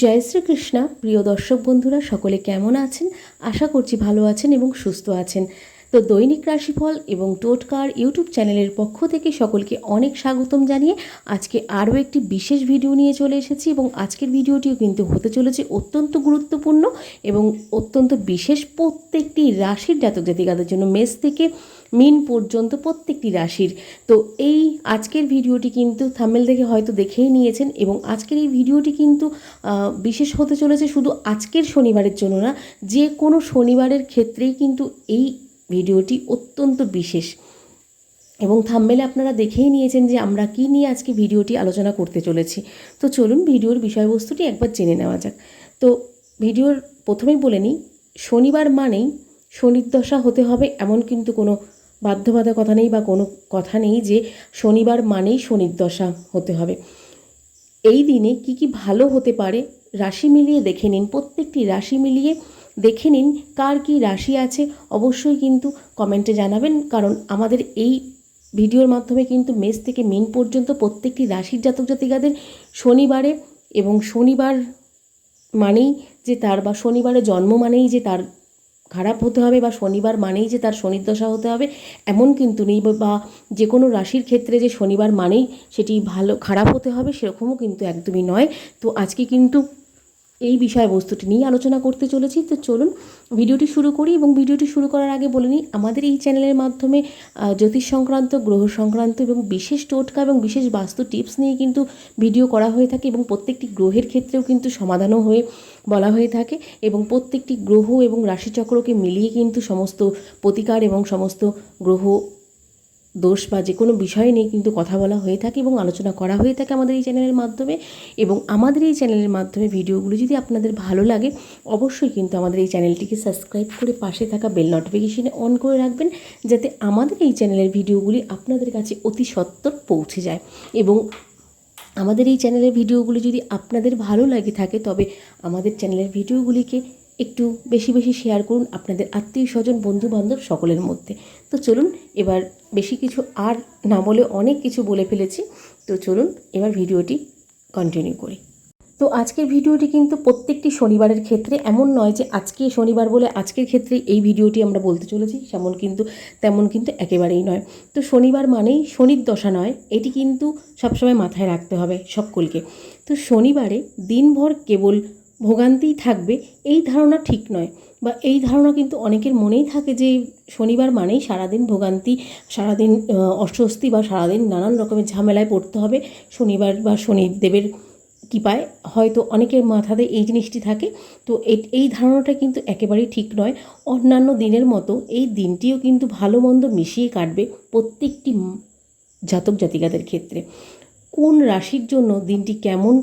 জয় শ্রীকৃষ্ণা। প্রিয় দর্শক বন্ধুরা, সকলে কেমন আছেন? আশা করছি ভালো আছেন এবং সুস্থ আছেন। তো দৈনিক রাশিফল এবং টোটকার ইউটিউব চ্যানেলের পক্ষ থেকে সকলকে অনেক স্বাগতম জানিয়ে আজকে আরও একটি বিশেষ ভিডিও নিয়ে চলে এসেছি এবং আজকের ভিডিওটিও কিন্তু হতে চলেছে অত্যন্ত গুরুত্বপূর্ণ এবং অত্যন্ত বিশেষ প্রত্যেকটি রাশির জাতক জাতিকাদের জন্য মেষ থেকে মিন পর্যন্ত প্রত্যেকটি রাশির। তো এই আজকের ভিডিওটি কিন্তু থামেল দেখে হয়তো দেখেই নিয়েছেন এবং আজকের এই ভিডিওটি কিন্তু বিশেষ হতে চলেছে শুধু আজকের শনিবারের জন্য না, যে কোনো শনিবারের ক্ষেত্রেই কিন্তু এই ভিডিওটি অত্যন্ত বিশেষ। এবং থাম্বেলে আপনারা দেখেই নিয়েছেন যে আমরা কি নিয়ে আজকে ভিডিওটি আলোচনা করতে চলেছি। তো চলুন ভিডিওর বিষয়বস্তুটি একবার জেনে নেওয়া যাক। তো ভিডিওর প্রথমেই বলে নিই, শনিবার মানেই শনিদশা হতে হবে এমন কিন্তু কোনো বাধ্যবাধকতা নেই বা কোনো কথা নেই যে শনিবার মানেই শনিদশা হতে হবে। এই দিনে কি কি ভালো হতে পারে রাশি মিলিয়ে দেখে নিন, প্রত্যেকটি রাশি মিলিয়ে দেখে নিন কার কি রাশি আছে। অবশ্যই কিন্তু কমেন্টে জানাবেন, কারণ আমাদের এই ভিডিওর মাধ্যমে কিন্তু মেষ থেকে মিন পর্যন্ত প্রত্যেকটি রাশির জাতক জাতিকাদের শনিবারে এবং শনিবার মানেই যে তার বা শনিবারে জন্ম মানেই যে তার খারাপ হতে হবে বা শনিবার মানেই যে তার শনির্দশা হতে হবে, এমন কিন্তু নেই বা- যে কোনো রাশির ক্ষেত্রে যে শনিবার মানেই সেটি ভালো, খারাপ হতে হবে সেরকমও কিন্তু একদমই নয়। তো আজকে কিন্তু এই বিষয়বস্তুটি নিয়ে আলোচনা করতে চলেছি। তো চলুন ভিডিওটি শুরু করি এবং ভিডিওটি শুরু করার আগে বলে নিই, আমাদের এই চ্যানেলের মাধ্যমে জ্যোতিষ সংক্রান্ত, গ্রহ সংক্রান্ত এবং বিশেষ টোটকা এবং বিশেষ বাস্তু টিপস নিয়ে কিন্তু ভিডিও করা হয়ে থাকে এবং প্রত্যেকটি গ্রহের ক্ষেত্রেও কিন্তু সমাধানও হয়ে বলা হয়ে থাকে এবং প্রত্যেকটি গ্রহ এবং রাশিচক্রকে মিলিয়ে কিন্তু সমস্ত প্রতিকার এবং সমস্ত গ্রহ দোষ বা যে কোনো বিষয় নিয়ে কিন্তু কথা বলা হয়ে থাকে এবং আলোচনা করা হয়ে থাকে আমাদের এই চ্যানেলের মাধ্যমে এবং আমাদের এই চ্যানেলের মাধ্যমে ভিডিওগুলো যদি আপনাদের ভালো লাগে, অবশ্যই কিন্তু আমাদের এই চ্যানেলটিকে সাবস্ক্রাইব করে পাশে থাকা বেল নোটিফিকেশনে অন করে রাখবেন যাতে আমাদের এই চ্যানেলের ভিডিওগুলি আপনাদের কাছে অতি সত্বর পৌঁছে যায় এবং আমাদের এই চ্যানেলের ভিডিওগুলি যদি আপনাদের ভালো লাগে থাকে, তবে আমাদের চ্যানেলের ভিডিওগুলিকে একটু বেশি বেশি শেয়ার করুন আপনাদের আত্মীয় স্বজন বন্ধু বান্ধব সকলের মধ্যে। তো চলুন, এবার বেশি কিছু আর না বলে অনেক কিছু বলে ফেলেছি। তো চলুন, এবার ভিডিওটি কন্টিনিউ করি। তো আজকের ভিডিওটি কিন্তু প্রত্যেকটি শনিবারের ক্ষেত্রে এমন নয় যে আজকে শনিবার বলে আজকের ক্ষেত্রে এই ভিডিওটি আমরা বলতে চলেছি তেমন কিন্তু তেমন কিন্তু একেবারেই নয়। তো শনিবার মানেই শনির দশা নয়, এটি কিন্তু সবসময় মাথায় রাখতে হবে সকলকে। তো শনিবারে দিনভর কেবল ভোগান্তিই থাকবে, এই ধারণা ঠিক নয়। বা এই ধারণা কিন্তু অনেকের মনেই থাকে যে শনিবার মানেই সারাদিন ভোগান্তি, সারাদিন অস্বস্তি বা সারাদিন নানান রকমের ঝামেলায় পড়তে হবে। শনিবার বা শনিদেবের কৃপায় হয়তো অনেকের মাথাতে এই জিনিসটি থাকে। তো এই ধারণাটা কিন্তু একেবারেই ঠিক নয়। অন্যান্য দিনের মতো এই দিনটিও কিন্তু ভালো মন্দ মিশিয়ে কাটবে প্রত্যেকটি জাতক জাতিকাদের ক্ষেত্রে। কোন রাশির জন্য দিনটি কেমন,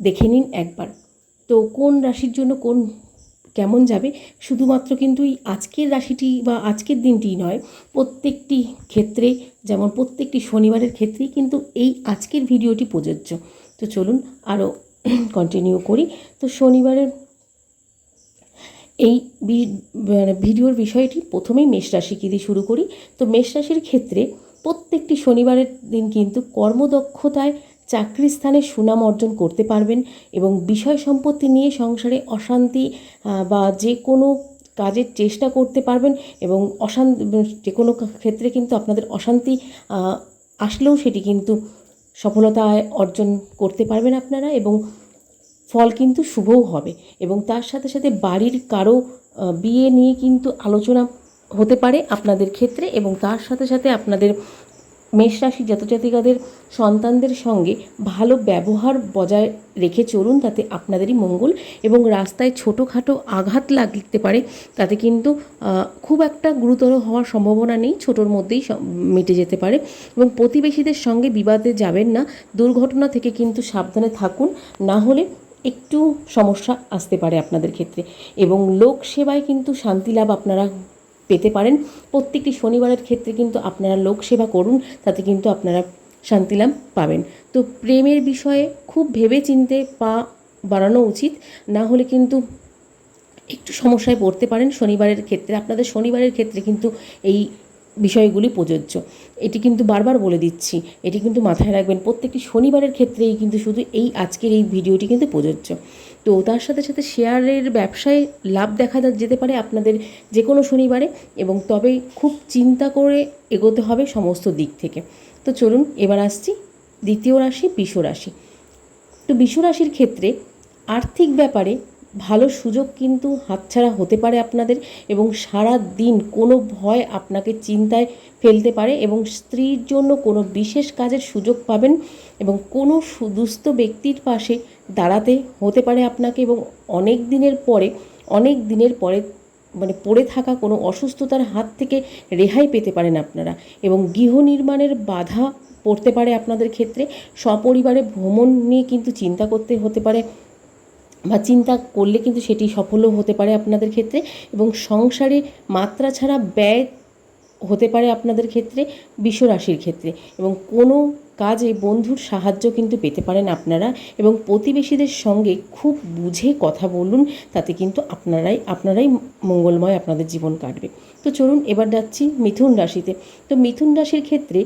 দেখে নিন একবার। তো কোন রাশির জন্য কোন, কেমন যাবে? শুধুমাত্র কিন্তু এই আজকের রাশিটি বা আজকের দিনটিই নয়, প্রত্যেকটি ক্ষেত্রে, যেমন প্রত্যেকটি শনিবারের ক্ষেত্রেই কিন্তু এই আজকের ভিডিওটি প্রযোজ্য। তো চলুন আরও কন্টিনিউ করি। তো শনিবারের এই মানে ভিডিওর বিষয়টি প্রথমেই মেষ রাশিকে দিয়ে শুরু করি? তো মেষ রাশির ক্ষেত্রে প্রত্যেকটি শনিবারের দিন কিন্তু কর্মদক্ষতায় চাকরি স্থানে সুনাম অর্জন করতে পারবেন এবং বিষয় সম্পত্তি নিয়ে সংসারে অশান্তি বা যে কোনো কাজের চেষ্টা করতে পারবেন এবং অশান্তি যে কোনো ক্ষেত্রে কিন্তু আপনাদের অশান্তি আসলেও সেটি কিন্তু সফলতা অর্জন করতে পারবেন আপনারা এবং ফল কিন্তু শুভও হবে এবং তার সাথে সাথে বাড়ির কারও বিয়ে নিয়ে কিন্তু আলোচনা হতে পারে আপনাদের ক্ষেত্রে এবং তার সাথে সাথে আপনাদের মেষ রাশি জাতজাতিকাদের সন্তানদের সঙ্গে ভালো ব্যবহার বজায় রেখে চলুন, তাতে আপনাদেরই মঙ্গল এবং রাস্তায় ছোটোখাটো আঘাত লাগতে পারে, তাতে কিন্তু খুব একটা গুরুতর হওয়ার সম্ভাবনা নেই, ছোটোর মধ্যেই মিটে যেতে পারে এবং প্রতিবেশীদের সঙ্গে বিবাদে যাবেন না, দুর্ঘটনা থেকে কিন্তু সাবধানে থাকুন, না হলে একটু সমস্যা আসতে পারে আপনাদের ক্ষেত্রে এবং লোক সেবায় কিন্তু শান্তি লাভ আপনারা পেতে পারেন। প্রত্যেকটি শনিবারের ক্ষেত্রে কিন্তু আপনারা লোক সেবা করুন, তাতে কিন্তু আপনারা শান্তি লাভ পাবেন। তো প্রেমের বিষয়ে খুব ভেবে চিনতে পা বাড়ানো উচিত, না হলে কিন্তু একটু সমস্যায় পড়তে পারেন শনিবারের ক্ষেত্রে। আপনাদের শনিবারের ক্ষেত্রে কিন্তু এই বিষয়গুলি প্রযোজ্য। এটি কিন্তু বারবার বলে দিচ্ছি, এটি কিন্তু মাথায় রাখবেন, প্রত্যেকটি শনিবারের ক্ষেত্রেই কিন্তু শুধু এই আজকের এই ভিডিওটি কিন্তু প্রযোজ্য। তো তার সাথে সাথে শেয়ারের ব্যবসায় লাভ দেখা যেতে পারে আপনাদের যে কোনো শনিবারে এবং তবে খুব চিন্তা করে এগোতে হবে সমস্ত দিক থেকে। তো চলুন, এবার আসছি দ্বিতীয় রাশি, বিষ রাশি। তো বিষ রাশির ক্ষেত্রে আর্থিক ব্যাপারে ভালো সুযোগ কিন্তু হাতছাড়া হতে পারে আপনাদের এবং সারা দিন কোনো ভয় আপনাকে চিন্তায় ফেলতে পারে এবং স্ত্রীর জন্য কোনো বিশেষ কাজের সুযোগ পাবেন এবং কোনো সুদুস্থ ব্যক্তির পাশে দাঁড়াতে হতে পারে আপনাকে এবং অনেক দিনের পরে, অনেক দিনের পরে মানে পড়ে থাকা কোনো অসুস্থতার হাত থেকে রেহাই পেতে পারেন আপনারা এবং গৃহ নির্মাণের বাধা পড়তে পারে আপনাদের ক্ষেত্রে। সপরিবারে ভ্রমণ নিয়ে কিন্তু চিন্তা করতে হতে পারে বা চিন্তা করলে কিন্তু সেটি সফলও হতে পারে আপনাদের ক্ষেত্রে এবং সংসারে মাত্রা ছাড়া ব্যয় হতে পারে আপনাদের ক্ষেত্রে বিশ্ব রাশির ক্ষেত্রে এবং কোনো কাজে বন্ধুর সাহায্য কিন্তু পেতে পারেন আপনারা এবং প্রতিবেশীদের সঙ্গে খুব বুঝে কথা বলুন, তাতে কিন্তু আপনারাই আপনারাই মঙ্গলময় আপনাদের জীবন কাটবে। তো চলুন এবার যাচ্ছি মিথুন রাশিতে। তো মিথুন রাশির ক্ষেত্রে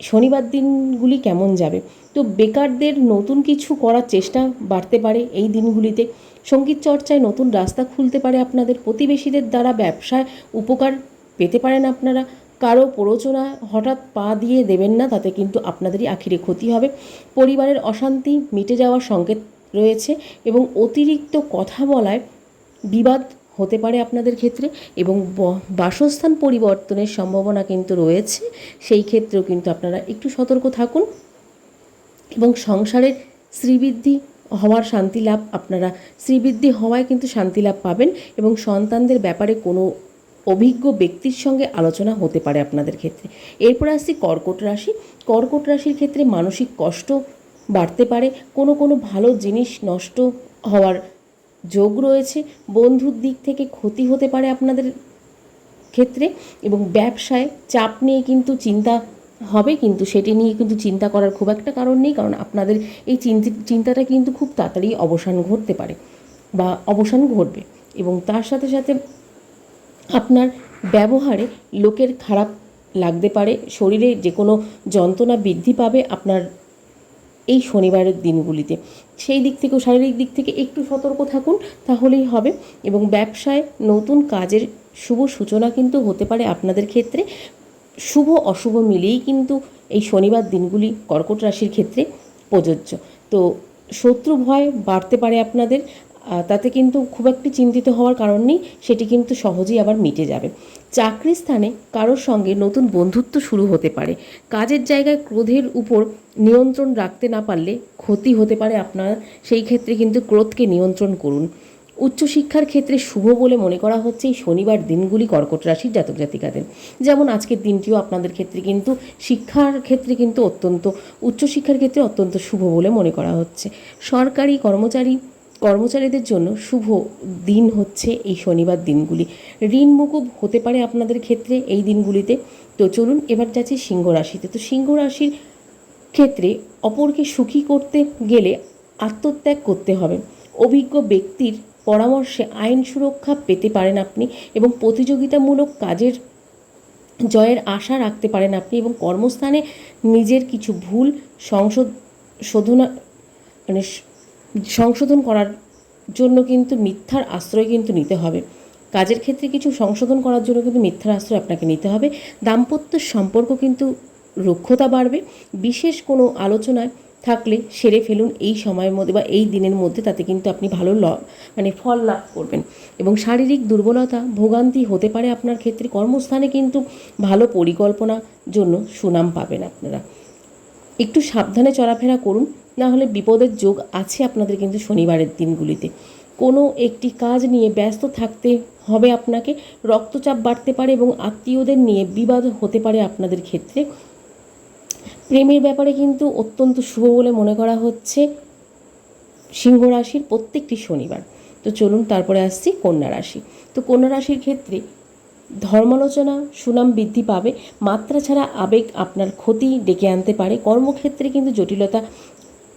শনিবার দিনগুলি কেমন যাবে? তো বেকারদের নতুন কিছু করার চেষ্টা বাড়তে পারে এই দিনগুলিতে। সংগীত চর্চায় নতুন রাস্তা খুলতে পারে আপনাদের, প্রতিবেশীদের দ্বারা ব্যবসায় উপকার পেতে পারেন আপনারা। কারও প্ররোচনা হঠাৎ পা দিয়ে দেবেন না, তাতে কিন্তু আপনাদেরই আখিরে ক্ষতি হবে। পরিবারের অশান্তি মিটে যাওয়ার সংকেত রয়েছে এবং অতিরিক্ত কথা বলায় বিবাদ হতে পারে আপনাদের ক্ষেত্রে এবং বাসস্থান পরিবর্তনের সম্ভাবনা কিন্তু রয়েছে। সেই ক্ষেত্রেও কিন্তু আপনারা একটু সতর্ক থাকুন এবং সংসারের শ্রীবৃদ্ধি হওয়ার শান্তি লাভ, আপনারা শ্রীবৃদ্ধি হওয়ায় কিন্তু শান্তি লাভ পাবেন এবং সন্তানদের ব্যাপারে কোনো অভিজ্ঞ ব্যক্তির সঙ্গে আলোচনা হতে পারে আপনাদের ক্ষেত্রে। এরপর আসছি কর্কট রাশি। কর্কট রাশির ক্ষেত্রে মানসিক কষ্ট বাড়তে পারে, কোনো কোনো ভালো জিনিস নষ্ট হওয়ার যোগ রয়েছে, বন্ধুর দিক থেকে ক্ষতি হতে পারে আপনাদের ক্ষেত্রে এবং ব্যবসায় চাপ নিয়ে কিন্তু চিন্তা হবে, কিন্তু সেটি নিয়ে কিন্তু চিন্তা করার খুব একটা কারণ নেই, কারণ আপনাদের এই চিন্তি, চিন্তাটা কিন্তু খুব তাড়াতাড়ি অবসান ঘটতে পারে বা অবসান ঘটবে এবং তার সাথে সাথে আপনার ব্যবহারে লোকের খারাপ লাগতে পারে, শরীরে যে কোনো যন্ত্রণা বৃদ্ধি পাবে আপনার এই শনিবারের দিনগুলিতে। সেই দিক থেকেও, শারীরিক দিক থেকে একটু সতর্ক থাকুন, তাহলেই হবে এবং ব্যবসায় নতুন কাজের শুভ সূচনা কিন্তু হতে পারে আপনাদের ক্ষেত্রে। শুভ অশুভ মিলেই কিন্তু এই শনিবার দিনগুলি কর্কট রাশির ক্ষেত্রে প্রযোজ্য। তো শত্রু ভয় বাড়তে পারে আপনাদের তাতে কিন্তু খুব একটি চিন্তিত হওয়ার কারণ নেই, সেটি কিন্তু সহজেই আবার মিটে যাবে। চাকরি স্থানে কারোর সঙ্গে নতুন বন্ধুত্ব শুরু হতে পারে। কাজের জায়গায় ক্রোধের উপর নিয়ন্ত্রণ রাখতে না পারলে ক্ষতি হতে পারে আপনার, সেই ক্ষেত্রে কিন্তু ক্রোধকে নিয়ন্ত্রণ করুন। উচ্চশিক্ষার ক্ষেত্রে শুভ বলে মনে করা হচ্ছে এই শনিবার দিনগুলি কর্কট রাশির জাতক জাতিকাদের। যেমন আজকের দিনটিও আপনাদের ক্ষেত্রে কিন্তু শিক্ষার ক্ষেত্রে কিন্তু অত্যন্ত, উচ্চশিক্ষার ক্ষেত্রে অত্যন্ত শুভ বলে মনে করা হচ্ছে। সরকারি কর্মচারী কর্মচারীদের জন্য শুভ দিন হচ্ছে এই শনিবার দিনগুলি। ঋণ মুকুব হতে পারে আপনাদের ক্ষেত্রে এই দিনগুলিতে। তো চলুন এবার যাচ্ছি সিংহ রাশিতে। তো সিংহ রাশির ক্ষেত্রে অপরকে সুখী করতে গেলে আত্মত্যাগ করতে হবে। অভিজ্ঞ ব্যক্তির পরামর্শে আইন সুরক্ষা পেতে পারেন আপনি এবং প্রতিযোগিতামূলক কাজের জয়ের আশা রাখতে পারেন আপনি এবং কর্মস্থানে নিজের কিছু ভুল সংশোধ, শোধনা মানে সংশোধন করার জন্য কিন্তু মিথ্যার আশ্রয় কিন্তু নিতে হবে। কাজের ক্ষেত্রে কিছু সংশোধন করার জন্য কিন্তু মিথ্যার আশ্রয় আপনাকে নিতে হবে। দাম্পত্য সম্পর্ক কিন্তু রুক্ষতা বাড়বে। বিশেষ কোনো আলোচনায় থাকলে সেরে ফেলুন এই সময়ের মধ্যে বা এই দিনের মধ্যে, তাতে কিন্তু আপনি ভালো ল মানে ফল লাভ করবেন। এবং শারীরিক দুর্বলতা, ভোগান্তি হতে পারে আপনার ক্ষেত্রে। কর্মস্থানে কিন্তু ভালো পরিকল্পনার জন্য সুনাম পাবেন আপনারা। একটু সাবধানে চলাফেরা করুন, না হলে বিপদের যোগ আছে আপনাদের কিন্তু শনিবারের দিনগুলিতে। কোনো একটি কাজ নিয়ে ব্যস্ত থাকতে হবে আপনাকে, রক্তচাপ বাড়তে পারে এবং আত্মীয়দের নিয়ে বিবাদ হতে পারে আপনাদের ক্ষেত্রে। প্রেমের ব্যাপারে কিন্তু অত্যন্ত শুভ বলে মনে করা হচ্ছে সিংহ রাশির প্রত্যেকটি শনিবার। তো চলুন, তারপরে আসছি কন্যা রাশি। তো কন্যা রাশির ক্ষেত্রে ধর্মালোচনা, সুনাম বৃদ্ধি পাবে। মাত্রা ছাড়া আবেগ আপনার ক্ষতি ডেকে আনতে পারে। কর্মক্ষেত্রে কিন্তু জটিলতা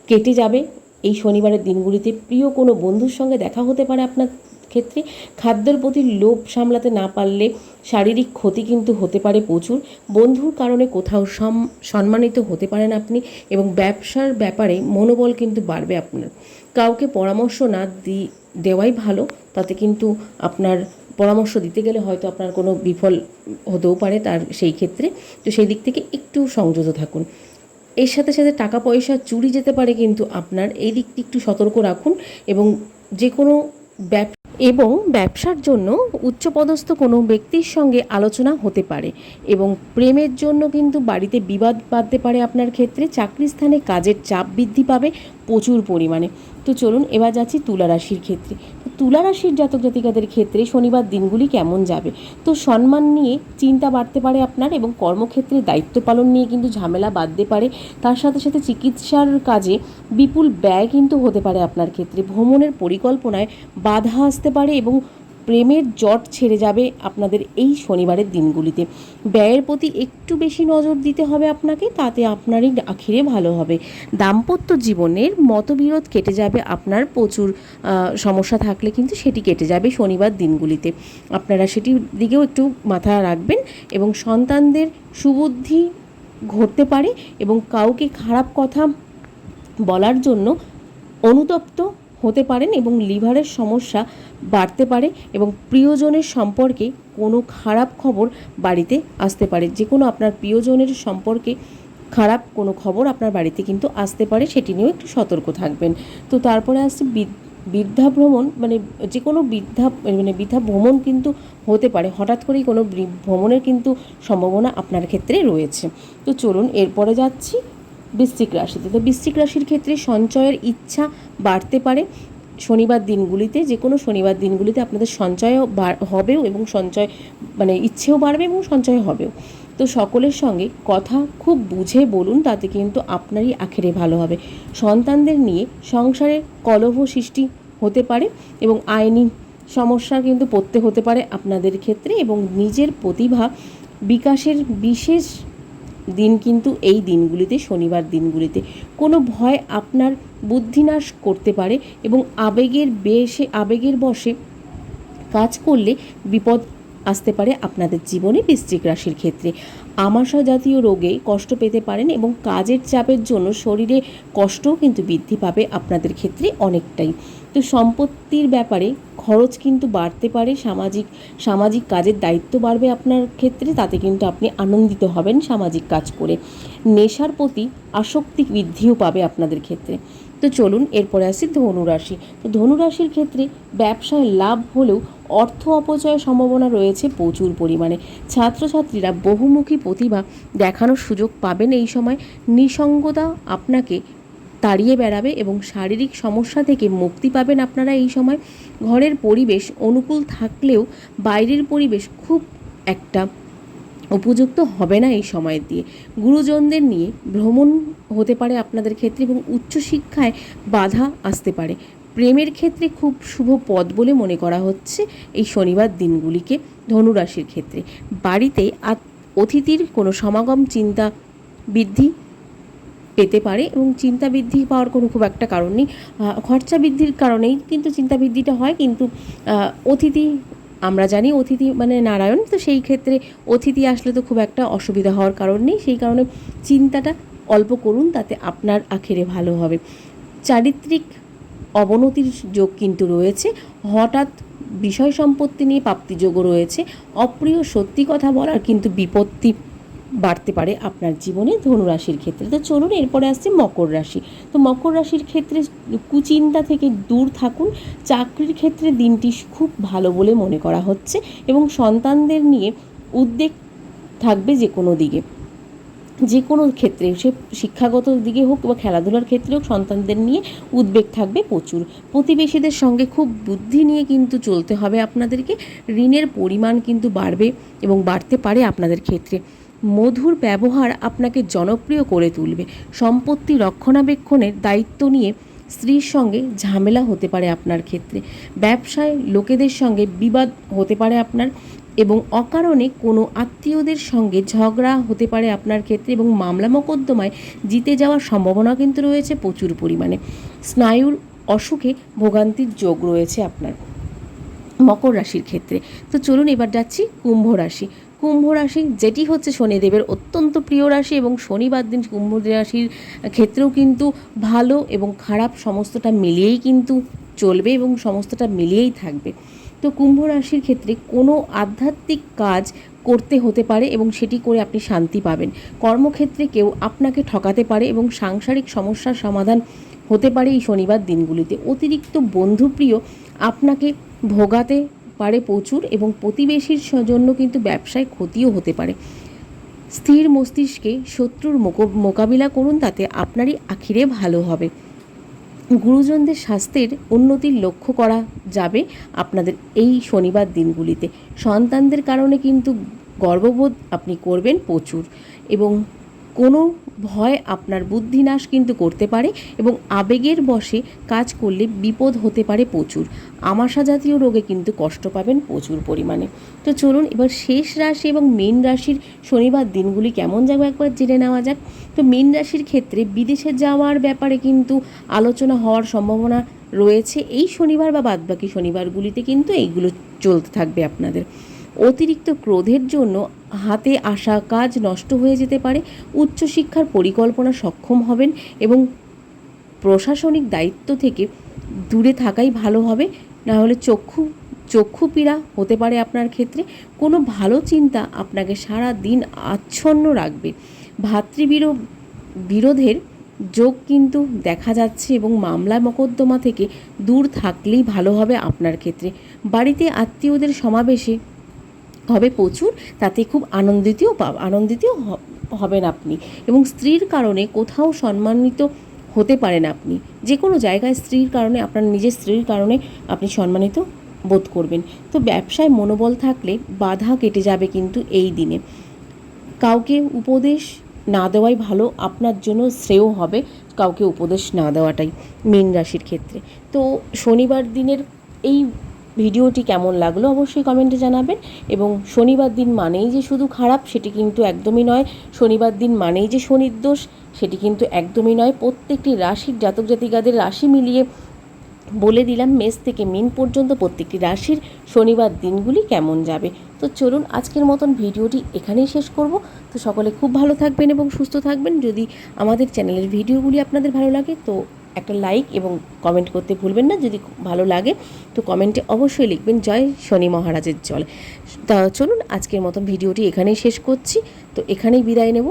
কেটে যাবে। এই শনিবারের দিনগুলিতে প্রিয় কোনো বন্ধুর সঙ্গে দেখা হতে পারে আপনার ক্ষেত্রে। খাদ্যের প্রতি লোভ সামলাতে না পারলে শারীরিক ক্ষতি কিন্তু হতে পারে প্রচুর। বন্ধুর কারণে কোথাও সম, সম্মানিত হতে পারেন আপনি এবং ব্যবসার ব্যাপারে মনোবল কিন্তু বাড়বে আপনার। কাউকে পরামর্শ না দি, দেওয়াই ভালো। তাতে কিন্তু আপনার পরামর্শ দিতে গেলে হয়তো আপনার কোনো বিফল হতেও পারে তার সেই ক্ষেত্রে। তো সেই দিক থেকে একটু সংযত থাকুন। এর সাথে সাথে টাকা পয়সা চুরি যেতে পারে কিন্তু আপনার এই দিকটি একটু সতর্ক রাখুন এবং যে কোনো ব্যব এবং ব্যবসার জন্য উচ্চপদস্থ কোনো ব্যক্তির সঙ্গে আলোচনা হতে পারে এবং প্রেমের জন্য কিন্তু বাড়িতে বিবাদ বাঁধতে পারে আপনার ক্ষেত্রে। চাকরি স্থানে কাজের চাপ বৃদ্ধি পাবে প্রচুর পরিমাণে। তো চলুন এবার যাচ্ছি তুলা রাশির ক্ষেত্রে। তুলা রাশির জাতক জাতিকাদের ক্ষেত্রে শনিবার দিনগুলি কেমন যাবে? তো সম্মান নিয়ে চিন্তা বাড়তে পারে আপনার এবং কর্মক্ষেত্রে দায়িত্ব পালন নিয়ে কিন্তু ঝামেলা বাঁধতে পারে। তার সাথে সাথে চিকিৎসার কাজে বিপুল ব্যয় কিন্তু হতে পারে আপনার ক্ষেত্রে। ভ্রমণের পরিকল্পনায় বাধা আসতে পারে এবং প্রেমের জট ছেড়ে যাবে আপনাদের এই শনিবারের দিনগুলিতে। ব্যয়ের প্রতি একটু বেশি নজর দিতে হবে আপনাকে, তাতে আপনারই আখিরে ভালো হবে। দাম্পত্য জীবনের মতবিরোধ কেটে যাবে আপনার, প্রচুর সমস্যা থাকলে কিন্তু সেটি কেটে যাবে শনিবার দিনগুলিতে। আপনারা সেটির দিকেও একটু মাথা রাখবেন এবং সন্তানদের সুবুদ্ধি ঘটতে পারে এবং কাউকে খারাপ কথা বলার জন্য অনুতপ্ত হতে পারেন এবং লিভারের সমস্যা বাড়তে পারে এবং প্রিয়জনের সম্পর্কে কোনো খারাপ খবর বাড়িতে আসতে পারে। যে কোনো আপনার প্রিয়জনের সম্পর্কে খারাপ কোনো খবর আপনার বাড়িতে কিন্তু আসতে পারে, সেটি নিয়েও একটু সতর্ক থাকবেন। তো তারপরে আসছে বৃদ্ধ- ভ্রমণ মানে যে কোনো বৃদ্ধা মানে বৃদ্ধা ভ্রমণ কিন্তু হতে পারে। হঠাৎ করেই কোনো ভ্রমণের কিন্তু সম্ভাবনা আপনার ক্ষেত্রে রয়েছে। তো চলুন এরপরে যাচ্ছি বৃশ্চিক রাশিতে। তো বৃশ্চিক রাশির ক্ষেত্রে সঞ্চয়ের ইচ্ছা বাড়তে পারে। শনিবার দিনগুলিতে, যে কোনো শনিবার দিনগুলিতে আপনাদের সঞ্চয়ও হবেও এবং সঞ্চয় মানে ইচ্ছেও বাড়বে এবং সঞ্চয় হবেও। তো সকলের সঙ্গে কথা খুব বুঝে বলুন, তাতে কিন্তু আপনারই আখেরে ভালো হবে। সন্তানদের নিয়ে সংসারে কলহ সৃষ্টি হতে পারে এবং আইনি সমস্যা কিন্তু পড়তে হতে পারে আপনাদের ক্ষেত্রে এবং নিজের প্রতিভা বিকাশের বিশেষ দিন কিন্তু এই দিনগুলিতে, শনিবার দিনগুলিতে। কোনো ভয় আপনার বুদ্ধিনাশ করতে পারে এবং আবেগের বেশে, আবেগের বশে কাজ করলে বিপদ আসতে পারে আপনাদের জীবনে বৃশ্চিক রাশির ক্ষেত্রে। আমাশা জাতীয় রোগে কষ্ট পেতে পারেন এবং কাজের চাপের জন্য শরীরে কষ্টও কিন্তু বৃদ্ধি পাবে আপনাদের ক্ষেত্রে অনেকটাই। তো সম্পত্তির ব্যাপারে খরচ কিন্তু বাড়তে পারে, সামাজিক সামাজিক কাজের দায়িত্ব বাড়বে আপনার ক্ষেত্রে, তাতে কিন্তু আপনি আনন্দিত হবেন সামাজিক কাজ করে। নেশার প্রতি আসক্তি বৃদ্ধিও পাবে আপনাদের ক্ষেত্রে। তো চলুন, এরপরে আসি ধনুরাশি। তো ধনুরাশির ক্ষেত্রে ব্যবসায় লাভ হলেও অর্থ অপচয়ের সম্ভাবনা রয়েছে প্রচুর পরিমাণে। ছাত্রছাত্রীরা বহুমুখী প্রতিভা দেখানোর সুযোগ পাবেন এই সময়। নিসঙ্গতা আপনাকে তাড়িয়ে বেড়াবে এবং শারীরিক সমস্যা থেকে মুক্তি পাবেন আপনারা এই সময়। ঘরের পরিবেশ অনুকূল থাকলেও বাইরের পরিবেশ খুব একটা উপযুক্ত হবে না এই সময় দিয়ে। গুরুজনদের নিয়ে ভ্রমণ হতে পারে আপনাদের ক্ষেত্রে এবং উচ্চশিক্ষায় বাধা আসতে পারে। প্রেমের ক্ষেত্রে খুব শুভ পদ বলে মনে করা হচ্ছে এই শনিবার দিনগুলিকে ধনুরাশির ক্ষেত্রে। বাড়িতে অতিথির কোনো সমাগম, চিন্তা, বৃদ্ধি পেতে পারে এবং চিন্তা বৃদ্ধি পাওয়ার কোনো খুব একটা কারণ নেই। খরচা বৃদ্ধির কারণেই কিন্তু চিন্তা বৃদ্ধিটা হয়, কিন্তু অতিথি, আমরা জানি অতিথি মানে নারায়ণ, তো সেই ক্ষেত্রে অতিথি আসলে তো খুব একটা অসুবিধা হওয়ার কারণ নেই। সেই কারণে চিন্তাটা অল্প করুন, তাতে আপনার আখেরে ভালো হবে। চারিত্রিক অবনতির যোগ কিন্তু রয়েছে। হঠাৎ বিষয় সম্পত্তি নিয়ে প্রাপ্তিযোগও রয়েছে। অপ্রিয় সত্যি কথা বলার কিন্তু বিপত্তি বাড়তে পারে আপনার জীবনে ধনুরাশির ক্ষেত্রে। তো চলুন, এরপরে আসছে মকর রাশি। তো মকর রাশির ক্ষেত্রে কুচিন্তা থেকে দূর থাকুন। চাকরির ক্ষেত্রে দিনটি খুব ভালো বলে মনে করা হচ্ছে এবং সন্তানদের নিয়ে উদ্বেগ থাকবে যে কোনো দিকে। যে কোনো ক্ষেত্রে, সে শিক্ষাগত দিকে হোক বা খেলাধুলার ক্ষেত্রে হোক, সন্তানদের নিয়ে উদ্বেগ থাকবে প্রচুর। প্রতিবেশীদের সঙ্গে খুব বুদ্ধি নিয়ে কিন্তু চলতে হবে আপনাদেরকে। ঋণের পরিমাণ কিন্তু বাড়বে এবং বাড়তে পারে আপনাদের ক্ষেত্রে। মধুর ব্যবহার আপনাকে জনপ্রিয় করে তুলবে। সম্পত্তি রক্ষণাবেক্ষণের দায়িত্ব নিয়ে স্ত্রীর সঙ্গে ঝামেলা হতে পারে আপনার ক্ষেত্রে। ব্যবসায় লোকেদের সঙ্গে বিবাদ হতে পারে আপনার এবং অকারণে কোনো আত্মীয়দের সঙ্গে ঝগড়া হতে পারে আপনার ক্ষেত্রে এবং মামলা মোকদ্দমায় জিতে যাওয়ার সম্ভাবনা কিন্তু রয়েছে প্রচুর পরিমাণে। স্নায়ুর অসুখে ভোগান্তির যোগ রয়েছে আপনার মকর রাশির ক্ষেত্রে। তো চলুন এবার যাচ্ছি কুম্ভ রাশি। কুম্ভ রাশি, যেটি হচ্ছে শনিদেবের অত্যন্ত প্রিয় রাশি এবং শনিবার দিন কুম্ভ রাশির ক্ষেত্রেও কিন্তু ভালো এবং খারাপ সমস্তটা মিলিয়েই কিন্তু চলবে এবং সমস্তটা মিলিয়েই থাকবে। তো কুম্ভ রাশির ক্ষেত্রে কোনো আধ্যাত্মিক কাজ করতে হতে পারে এবং সেটি করে আপনি শান্তি পাবেন। কর্মক্ষেত্রে কেউ আপনাকে ঠকাতে পারে এবং সাংসারিক সমস্যার সমাধান হতে পারে এই শনিবার দিনগুলিতে। অতিরিক্ত বন্ধুপ্রিয় আপনাকে ভোগাতে পারে প্রচুর এবং প্রতিবেশীর জন্য কিন্তু ব্যবসায় ক্ষতিও হতে পারে। স্থির মস্তিষ্কে শত্রুর মোক- মোকাবিলা করুন, তাতে আপনারই আখিরে ভালো হবে। গুরুজনদের স্বাস্থ্যের উন্নতির লক্ষ্য করা যাবে আপনাদের এই শনিবার দিনগুলিতে। সন্তানদের কারণে কিন্তু গর্ববোধ আপনি করবেন প্রচুর এবং কোনো ভয় আপনার বুদ্ধিনাশ কিন্তু করতে পারে এবং আবেগের বশে কাজ করলে বিপদ হতে পারে প্রচুর। আমাশা জাতীয় রোগে কিন্তু কষ্ট পাবেন প্রচুর পরিমাণে। তো চলুন এবার শেষ রাশি এবং মেন রাশির শনিবার দিনগুলি কেমন যাবে একবার জেনে নেওয়া যাক। তো মেন রাশির ক্ষেত্রে বিদেশে যাওয়ার ব্যাপারে কিন্তু আলোচনা হওয়ার সম্ভাবনা রয়েছে। এই শনিবার বা বাদবাকি শনিবারগুলিতে কিন্তু এইগুলো চলতে থাকবে আপনাদের। অতিরিক্ত ক্রোধের জন্য হাতে আসা কাজ নষ্ট হয়ে যেতে পারে, উচ্চশিক্ষার পরিকল্পনা সক্ষম হবেন এবং প্রশাসনিক দায়িত্ব থেকে দূরে থাকাই ভালো হবে। না হলে চক্ষু চক্ষু পীড়া হতে পারে আপনার ক্ষেত্রে। কোনো ভালো চিন্তা আপনাকে সারা দিন আচ্ছন্ন রাখবে। ভাতৃবিরো বিরোধের যোগ কিন্তু দেখা যাচ্ছে এবং মামলা মোকদ্দমা থেকে দূর থাকলেই ভালো হবে আপনার ক্ষেত্রে। বাড়িতে আত্মীয়দের সমাবেশে হবে প্রচুর, তাতে খুব আনন্দিতও পাব আনন্দিতও হবেন আপনি। এবং স্ত্রীর কারণে কোথাও সম্মানিত হতে পারেন আপনি। যে কোনো জায়গায় স্ত্রীর কারণে, আপনার নিজের স্ত্রীর কারণে আপনি সম্মানিত বোধ করবেন। তো ব্যবসায় মনোবল থাকলে বাধা কেটে যাবে কিন্তু এই দিনে। কাউকে উপদেশ না দেওয়াই ভালো, আপনার জন্য শ্রেয় হবে কাউকে উপদেশ না দেওয়াটাই মীন রাশির ক্ষেত্রে। তো শনিবার দিনের এই ভিডিওটি কেমন লাগল অবশ্যই কমেন্টে জানাবেন। এবং শনিবার দিন মানেই যে শুধু খারাপ, সেটি কিন্তু একদমই নয়। শনিবার দিন মানেই যে শনির দোষ, সেটি কিন্তু একদমই নয়। প্রত্যেকটি রাশির জাতক জাতিকাদের রাশি মিলিয়ে বলে দিলাম, মেষ থেকে মিন পর্যন্ত প্রত্যেকটি রাশির শনিবার দিনগুলি কেমন যাবে। তো চলুন আজকের মতন ভিডিওটি এখানেই শেষ করব। তো সকলে খুব ভালো থাকবেন এবং সুস্থ থাকবেন। যদি আমাদের চ্যানেলের ভিডিওগুলি আপনাদের ভালো লাগে, তো একটা লাইক এবং কমেন্ট করতে ভুলবেন না, যদি ভালো লাগে, তো কমেন্টে অবশ্যই লিখবেন, জয় শনি মহারাজের জল। তা চলুন, আজকের মতন ভিডিওটি এখানেই শেষ করছি। তো এখানেই বিদায় নেব।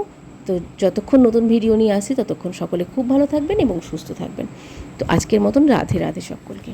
তো যতক্ষণ নতুন ভিডিও নিয়ে আসি, ততক্ষণ সকলে খুব ভালো থাকবেন এবং সুস্থ থাকবেন। তো আজকের মতন রাধে রাধে সকলকে।